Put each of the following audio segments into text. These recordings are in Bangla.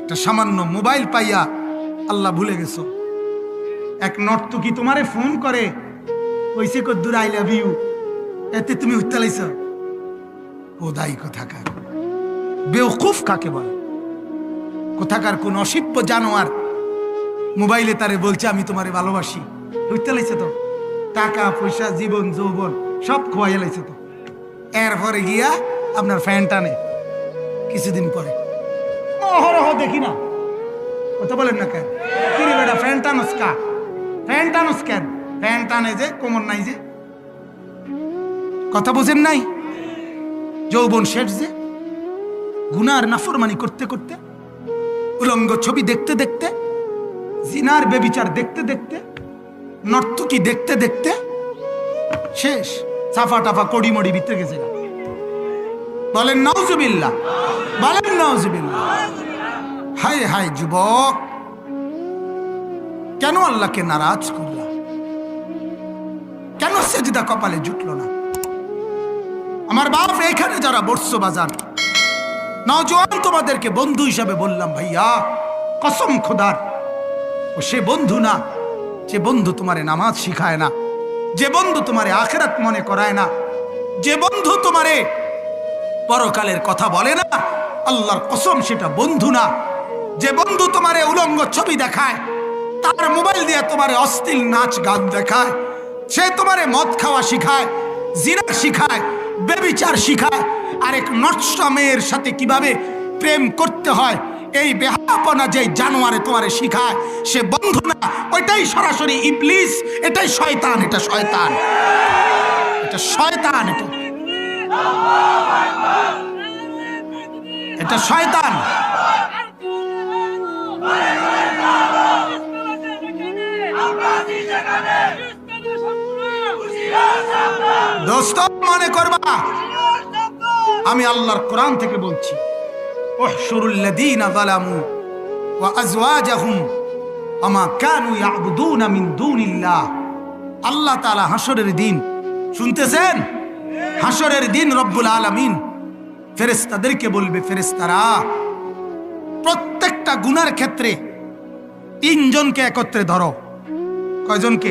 একটা সামান্য মোবাইল পাইয়া আল্লাহ ভুলে গেছো। এক নর্তকি তোমারে ফোন করে, ওইসে কদ্দুর আই লাভ ইউ এতে তুমি উত্তালাইছ দায়ী কোথাকার। বেওকুফ কাকে বলে? কোথাকার কোন অসিপ্য জানোয়ার মোবাইলে তারে বলছে, আমি তোমারে ভালোবাসি। বুঝতে লাইছে তো? টাকা, পয়সা, জীবন, যৌবন সব খোয়াইয়া লাইছে তো? এরপরে গিয়া আপনার ফ্যান টানে। কিছুদিন পরে। দেখি না। কথা বলেন না কেন? কিরে বেটা কা কেন? যে, কোমর নাই যে। কথা বোঝেন নাই? যৌবন শেষ যে। গুনার নাফরমানি করতে করতে, উলঙ্গ ছবি দেখতে দেখতে, জিনার বেবিচার দেখতে দেখতে, নর্তকি দেখতে দেখতে, শেষ সাফা টাফা কড়ি মড়ি ভিতরে গেছে বলেন নওজুবিল্লাহ বলেন নওজুবিল্লাহ হায় হায় যুবক। কেন আল্লাহকে নারাজ করলা? কেন সেজদা কপালে জুটলো না? আমার বাপ এখানে যারা বর্ষ বাজার নজওয়ান তোমাদেরকে বন্ধু হিসাবে বললাম, ভাইয়া, কসম খোদার, ও সে বন্ধু না, যে বন্ধু তোমারে নামাজ শিখায় না, যে বন্ধু তোমারে আখেরাত মনে করায় না, যে বন্ধু তোমারে পরকালের কথা বলে না আল্লাহর কসম, সেটা বন্ধু না। যে বন্ধু তোমারে উলঙ্গ ছবি দেখায়, তার মোবাইল দিয়ে তোমারে অস্থির নাচ গান দেখায়, সে তোমারে মদ খাওয়া শিখায়, জিনা শিখায় বেবিচার শিখায়। আরেক নষ্ট মেয়ের সাথে কীভাবে প্রেম করতে হয়, এই বেহাপনা যে জানোয়ারে তোমারে শিখায়, সে বন্ধু না। ওইটাই সরাসরি ইবলিস, এটাই শয়তান, এটা শয়তান। এটা শয়তান, এটা এটা শয়তান। দোস্ত, মনে করবা? আমি আল্লাহর কোরআন থেকে বলছি ওয়া আমা আল্লাহ হাসরের দিন, শুনতেছেন? হাসরের দিন রব্বুল আলামিন ফেরেশতাদেরকে বলবে, ফেরেশতারা, প্রত্যেকটা গুনার ক্ষেত্রে তিনজনকে একত্রে ধরো। কয়জনকে?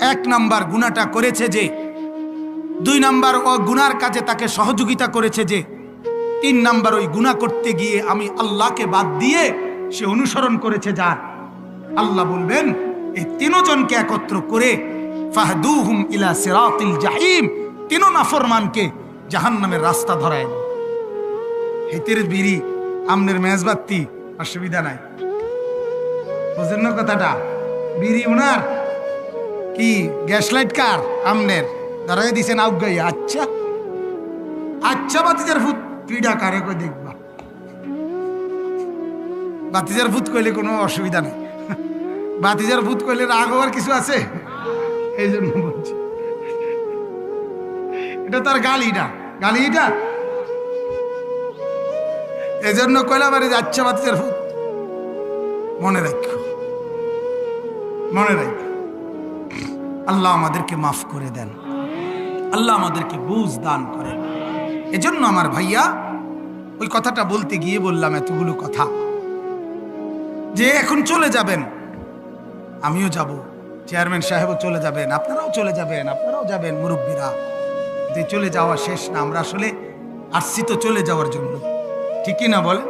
এক নাম্বার গুনাটা করেছে যে, দুই নাম্বার ও গুনার কাজে তাকে সহযোগিতা করেছে যে, তিন নাম্বার ওই গুনাহ করতে গিয়ে আমি আল্লাহকে বাদ দিয়ে সে অনুসরণ করেছে যার আল্লাহ বলবেন, এই তিনজনকে একত্র করে ফাহদুহুম ইলা সিরাতিল জাহিম তিন নাফরমানকে জাহান্নামের রাস্তা ধরায়। হেতের বিড়ি, আমনের মেজবাত্তি অসুবিধা নাই। বুঝেন না কথাটা? বিড়ি উনার? কি গ্যাস লাইট কার? আমনের। দাঁড়াই দিছেন আউগাই। আচ্ছা। আচ্ছা বাতিজার ভূত। পিডা কারে কই দেখবা? বাতিজার ভূত কইলে কোনো অসুবিধা নেই। বাতিজার ভূত কইলে রাগ হওয়ার কিছু আছে? এই জন্য বলছি। এটা তার গালি না গালি এটা এই জন্য কইলাম আরে যাচ্ছে মনে রাখো মনে রাখ আল্লাহ আমাদেরকে মাফ করে দেন। আল্লাহ আমাদেরকে বুঝ দান করেন। এজন্য আমার ভাইয়া, ওই কথাটা বলতে গিয়ে বললাম এতগুলো কথা। যে এখন চলে যাবেন, আমিও যাব। চেয়ারম্যান সাহেবও চলে যাবেন, আপনারাও চলে যাবেন, আপনারাও যাবেন, মুরব্বীরা। যে চলে যাওয়া শেষ না, আমরা আসলে আসছি তো চলে যাওয়ার জন্য। ঠিকই না বলে?